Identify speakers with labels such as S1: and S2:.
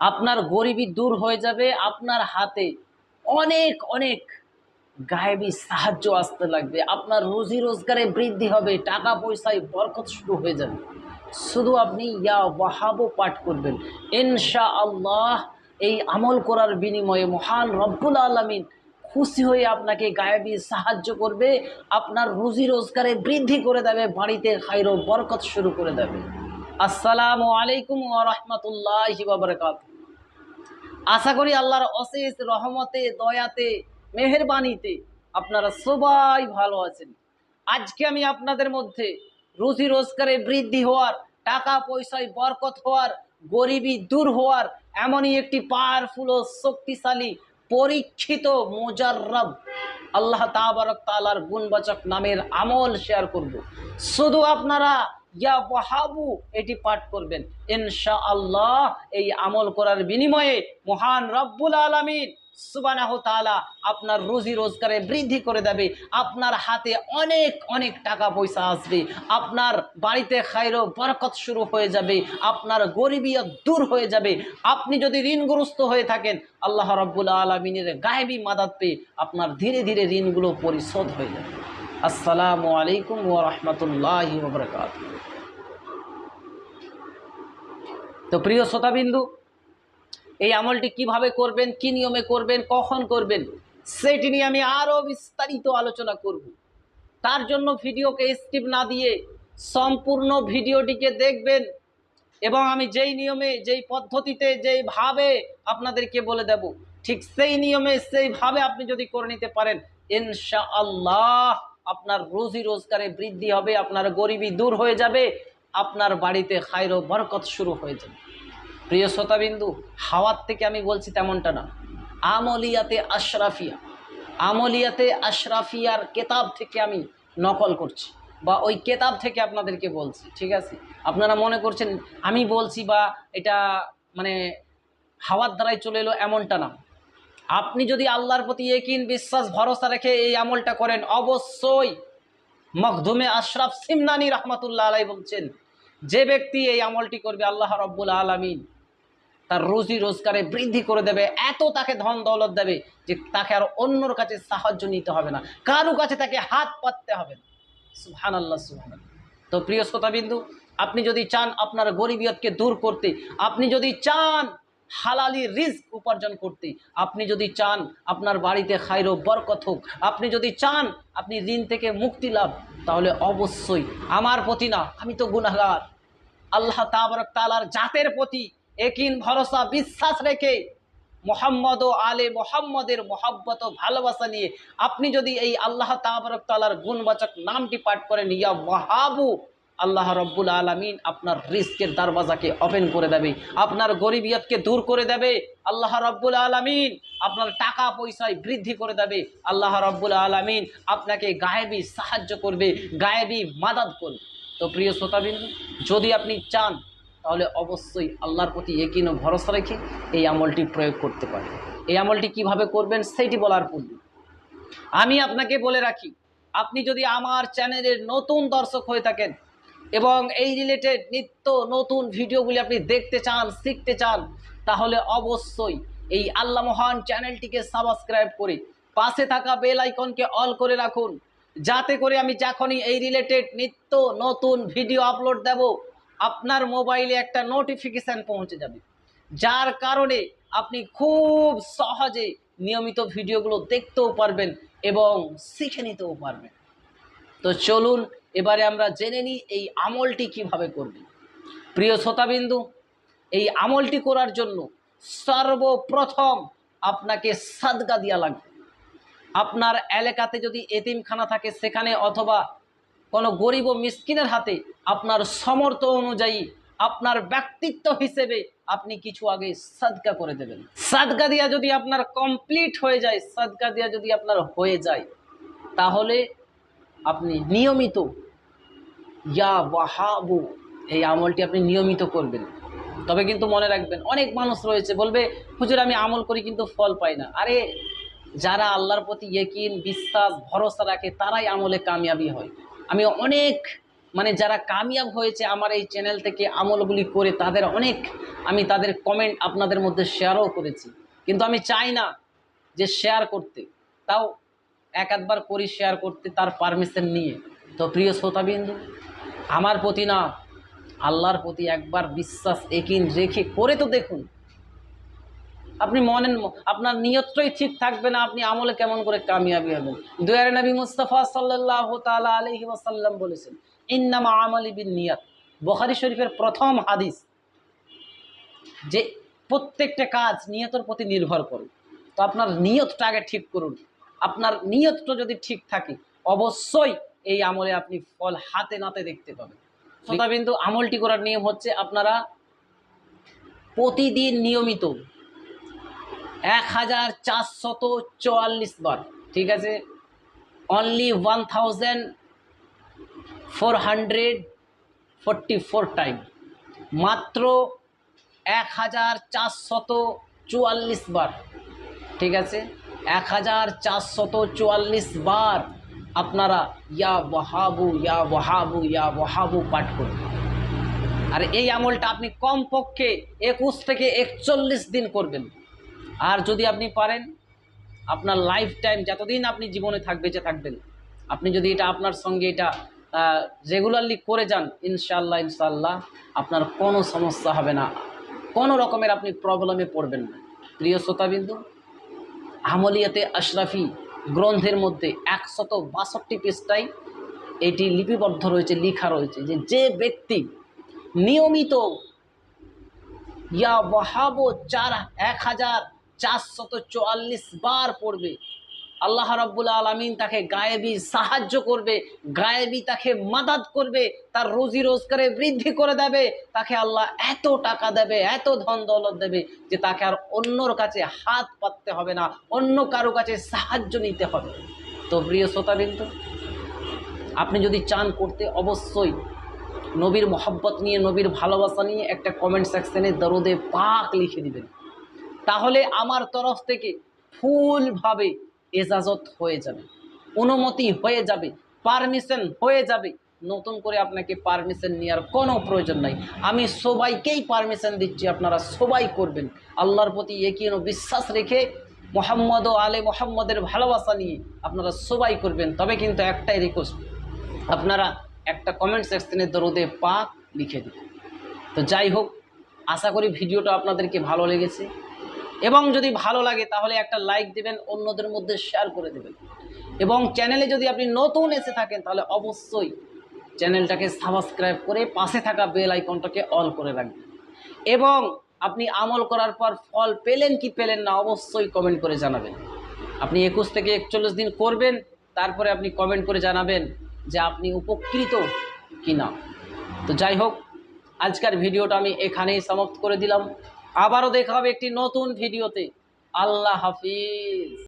S1: আপনার গরিবি দূর হয়ে যাবে, আপনার হাতে অনেক অনেক গায়েবী সাহায্য আসতে লাগবে। আপনার রুজি রোজগারে বৃদ্ধি হবে, টাকা পয়সায় বরকত শুরু হয়ে যাবে। শুধু আপনি ইয়া ওয়াহাবো পাঠ করবেন। ইনশা আল্লাহ এই আমল করার বিনিময়ে মহান রব্বুল আলমিন খুশি হয়ে আপনাকে গায়েবী সাহায্য করবে, আপনার রুজি রোজগারে বৃদ্ধি করে দেবে, বাড়িতে খাইরো বরকত শুরু করে দেবে। আসসালামু আলাইকুম ওয়া রাহমাতুল্লাহি ওয়া বারাকাতুহু। আশা করি আল্লাহর অশেষ রহমতে, দয়াতে, মেহেরবানিতে আপনারা সবাই ভালো আছেন। আজকে আমি আপনাদের মধ্যে রুজি রোজগারে বৃদ্ধি হওয়ার টাকা পয়সায় বরকত হওয়ার, গরিবি দূর হওয়ার এমনই একটি পাওয়ারফুল ও শক্তিশালী, পরীক্ষিত, মোজাররব আল্লাহ তাবারক তালার গুণবাচক নামের আমল শেয়ার করব। শুধু আপনারা ইয়া ওয়াহাবু, এটি পাঠ করবেন। ইনশা আল্লাহ এই আমল করার বিনিময়ে মহান রব্বুল আলমিন সুবানাহ তালা আপনার রুজি রোজগারে বৃদ্ধি করে দেবে। আপনার হাতে অনেক অনেক টাকা পয়সা আসবে। আপনার বাড়িতে খাইরো বরকত শুরু হয়ে যাবে। আপনার গরিবিয়ত দূর হয়ে যাবে। আপনি যদি ঋণগ্রস্ত হয়ে থাকেন, আল্লাহ রব্বুল আলমিনের গায়েবী মাদাত পেয়ে আপনার ধীরে ধীরে ঋণগুলো পরিশোধ হয়ে যাবে। আসসালামু আলাইকুম ও রহমতুল্লাহ বরকাত তো প্রিয় শ্রোতাবিন্দু, এই আমলটি কীভাবে করবেন, কি নিয়মে করবেন, কখন করবেন, সেটি নিয়ে আমি আরও বিস্তারিত আলোচনা করব। তার জন্য ভিডিওকে স্কিপ না দিয়ে সম্পূর্ণ ভিডিওটিকে দেখবেন এবং আমি যেই নিয়মে, যেই পদ্ধতিতে যেইভাবে আপনাদেরকে বলে দেব, ঠিক সেই নিয়মে সেইভাবে আপনি যদি করে নিতে পারেন ইনশা আল্লাহ আপনার রুজি রোজগারে বৃদ্ধি হবে, আপনার গরিবি দূর হয়ে যাবে আপনার বাড়িতে খায়র বরকত শুরু হয়ে যাবে প্রিয় শ্রোতাবিন্দু, হাওয়ার থেকে আমি বলছি তেমনটা না। আমলিয়াতে আশরাফিয়া। আমলিয়াতে আশরাফিয়ার কেতাব থেকে আমি নকল করছি বা ওই কেতাব থেকে আপনাদেরকে বলছি, ঠিক আছে? আপনারা মনে করছেন আমি বলছি বা এটা মানে হাওয়ার দ্বারাই চলে এলো এমনটা না। আপনি যদি আল্লাহর প্রতি একিন বিশ্বাস, ভরসা রেখে এই আমলটা করেন, অবশ্যই মখদুমে আশরাফ সিমনানি রহমতুল্লাহ আলাই বলছেন যে ব্যক্তি এই আমলটি করবে, আল্লাহ রব্বুল আলমিন তার রুজি রোজগারে বৃদ্ধি করে দেবে, এত তাকে ধন দৌলত দেবে যে তাকে আর অন্যর কাছে সাহায্য নিতে হবে না। কারও কাছে তাকে হাত পাততে হবে না। সুহান আল্লাহ সুহান তো প্রিয় শ্রোতাবিন্দু, আপনি যদি চান আপনার গরিবিয়তকে দূর করতে, আপনি যদি চান হালালি রিস্ক উপার্জন করতে, আপনি যদি চান আপনার বাড়িতে খাইরো বরকত হোক, আপনি যদি চান আপনি ঋণ থেকে মুক্তি লাভ তাহলে অবশ্যই আমার প্রতি না, আমি তো গুনাহগার। আল্লাহ তাবরক তালার জাতের প্রতি একিন ভরসা, বিশ্বাস রেখে মোহাম্মদ ও আলে মোহাম্মদের মোহাব্বত ও ভালোবাসা নিয়ে আপনি যদি এই আল্লাহ তাবরক তালার গুণবাচক নামটি পাঠ করেন, ইয়া ওয়াহাবু আল্লাহ রব্বুল আলমিন আপনার রিস্কের দরওয়াজাকে ওপেন করে দেবে, আপনার গরিবিয়তকে দূর করে দেবে, আল্লাহ রব্বুল আলমিন আপনার টাকা পয়সায় বৃদ্ধি করে দেবে, আল্লাহ রব্বুল আলমিন আপনাকে গায়েবী সাহায্য করবে, গায়েবী মাদাত করবে। তো প্রিয় শ্রোতাবিন্দু, যদি আপনি চান, তাহলে অবশ্যই আল্লাহর প্রতি একিন ও ভরসা রেখে এই আমলটি প্রয়োগ করতে পারেন। এই আমলটি কীভাবে করবেন, সেইটি বলার পূর্বে আমি আপনাকে বলে রাখি, আপনি যদি আমার চ্যানেলের নতুন দর্শক হয়ে থাকেন এবং এই রিলেটেড নিত্য নতুন ভিডিওগুলি আপনি দেখতে চান, শিখতে চান, তাহলে অবশ্যই এই আল্লাহ মহান চ্যানেলটিকে সাবস্ক্রাইব করে পাশে থাকা বেল আইকনকে অল করে রাখুন। যাতে করে আমি যখনই এই রিলেটেড নিত্য নতুন ভিডিও আপলোড দেব, আপনার মোবাইলে একটা নোটিফিকেশান পৌঁছে যাবে। যার কারণে আপনি খুব সহজে নিয়মিত ভিডিওগুলো দেখতেও পারবেন এবং শিখে নিতেও পারবেন। তো চলুন এবারে আমরা জেনে নিই এই আমলটি কীভাবে করবেন প্রিয় শ্রোতাবিন্দু, এই আমলটি করার জন্য সর্বপ্রথম আপনাকে সাদগা দেওয়া লাগবে। আপনার এলাকাতে যদি এতিমখানা থাকে সেখানে অথবা কোনো গরিব ও মিসকিনের হাতে আপনার সমর্থ অনুযায়ী আপনার ব্যক্তিত্ব হিসেবে আপনি কিছু আগে সাদকা করে দেবেন। সাদকা দিয়া যদি আপনার কমপ্লিট হয়ে যায় সাদকা দিয়া যদি আপনার হয়ে যায়, তাহলে আপনি নিয়মিত ইয়া ওয়াহাবু, এই আমলটি আপনি নিয়মিত করবেন। তবে কিন্তু মনে রাখবেন, অনেক মানুষ রয়েছে, বলবে, হুজুর, আমি আমল করি কিন্তু ফল পাই না। আরে, যারা আল্লাহর প্রতি ইয়েকিন, বিশ্বাস, ভরসা রাখে, তারাই আমলে কামিয়াবি হয়। আমি অনেক মানে যারা কামিয়াব হয়েছে আমার এই চ্যানেল থেকে আমলগুলি করে, তাদের অনেক আমি তাদের কমেন্ট আপনাদের মধ্যে শেয়ারও করেছি। কিন্তু আমি চাই না যে শেয়ার করতে। তাও এক আধবার করি শেয়ার করতে, তার পারমিশন নিয়ে। তো প্রিয় শ্রোতাবিন্দু আমার প্রতি না, আল্লাহর প্রতি একবার বিশ্বাস একিন রেখে করে তো দেখুন। আপনি মনেন, আপনার নিয়তটাই ঠিক থাকবে না, আপনি আমলে কেমন করে কামিয়াবি হবেন। দয়ার নবী মুস্তাফা সাল্লাহ তালা আলহি ওয়াসাল্লাম বলেছেন, ইন্নামা আমলি বিন নিয়াত। বখারি শরীফের প্রথম হাদিস, যে প্রত্যেকটা কাজ নিয়তের প্রতি নির্ভর করে। তো আপনার নিয়তটা আগে ঠিক করুন। আপনার নিয়তটা যদি ঠিক থাকে, অবশ্যই এই আমলে আপনি ফল হাতে নাতে দেখতে পাবেন। শ্রোতাবিন্দু, আমলটি করার নিয়ম হচ্ছে আপনারা প্রতিদিন নিয়মিত এক হাজার চারশত চুয়াল্লিশ বার, ঠিক আছে? Only one thousand four hundred forty four time মাত্র এক হাজার চারশত চুয়াল্লিশ বার, ঠিক আছে? এক হাজার চারশত চুয়াল্লিশ বার আপনারা ইয়া বহাবু ইয়া বহাবু ইয়া বহাবু পাঠ করুন। আর এই আমলটা আপনি কমপক্ষে একুশ থেকে একচল্লিশ দিন করবেন। আর যদি আপনি পারেন, আপনার লাইফ টাইম যতদিন আপনি জীবনে থাক বেঁচে থাকবেন, আপনি যদি এটা আপনার সঙ্গে এটা রেগুলারলি করে যান ইনশাল্লাহ ইনশাল্লাহ আপনার কোনো সমস্যা হবে না। কোনো রকমের আপনি প্রবলেমে পড়বেন না। প্রিয় শ্রোতাবিন্দু, আমলিয়াতে আশরাফি গ্রন্থের মধ্যে একশত বাষট্টি পৃষ্ঠায় এটি লিপিবদ্ধ রয়েছে, লেখা রয়েছে যে যে ব্যক্তি নিয়মিত ইয়া বাহাবো চার এক হাজার চারশত চুয়াল্লিশ বার পড়বে আল্লাহ রাব্বুল আলমিন তাকে গায়েবী সাহায্য করবে, গায়েবী তাকে মাদাত করবে, তার রুজি রোজগারে বৃদ্ধি করে দেবে, তাকে আল্লাহ এত টাকা দেবে, এত ধন দৌলত দেবে যে তাকে আর অন্যর কাছে হাত পাততে হবে না, অন্য কারও কাছে সাহায্য নিতে হবে। তো প্রিয় শ্রোতাবিন্দু, আপনি যদি চান করতে, অবশ্যই নবীর মোহাব্বত নিয়ে, নবীর ভালোবাসা নিয়ে একটা কমেন্ট সেকশনে দরদে পাক লিখে দিবেন। তাহলে আমার তরফ থেকে ফুলভাবে এজাজত হয়ে যাবে, অনুমতি হয়ে যাবে পারমিশন হয়ে যাবে। নতুন করে আপনাকে পারমিশন নেওয়ার কোনো প্রয়োজন নাই। আমি সবাইকেই পারমিশন দিচ্ছি, আপনারা সবাই করবেন। আল্লাহর প্রতি একিন বিশ্বাস রেখে মোহাম্মদ ও আলে মোহাম্মদের ভালোবাসা নিয়ে আপনারা সবাই করবেন। তবে কিন্তু একটাই রিকোয়েস্ট আপনারা একটা কমেন্ট সেকশনে দরদে পাক লিখে দিন। তো যাই হোক, আশা করি ভিডিওটা আপনাদেরকে ভালো লেগেছে। এবং যদি ভালো লাগে, তাহলে একটা লাইক দেবেন, অন্যদের মধ্যে শেয়ার করে দেবেন। এবং চ্যানেলে যদি আপনি নতুন এসে থাকেন, তাহলে অবশ্যই চ্যানেলটাকে সাবস্ক্রাইব করে পাশে থাকা বেল আইকনটাকে অল করে রাখবেন। এবং আপনি আমল করার পর ফল পেলেন কি পেলেন না, অবশ্যই কমেন্ট করে জানাবেন। আপনি একুশ থেকে একচল্লিশ দিন করবেন, তারপরে আপনি কমেন্ট করে জানাবেন যে আপনি উপকৃত কি না তো যাই হোক, আজকের ভিডিওটা আমি এখানেই সমাপ্ত করে দিলাম। আবারও দেখা হবে একটি নতুন ভিডিওতে। আল্লাহ হাফিজ।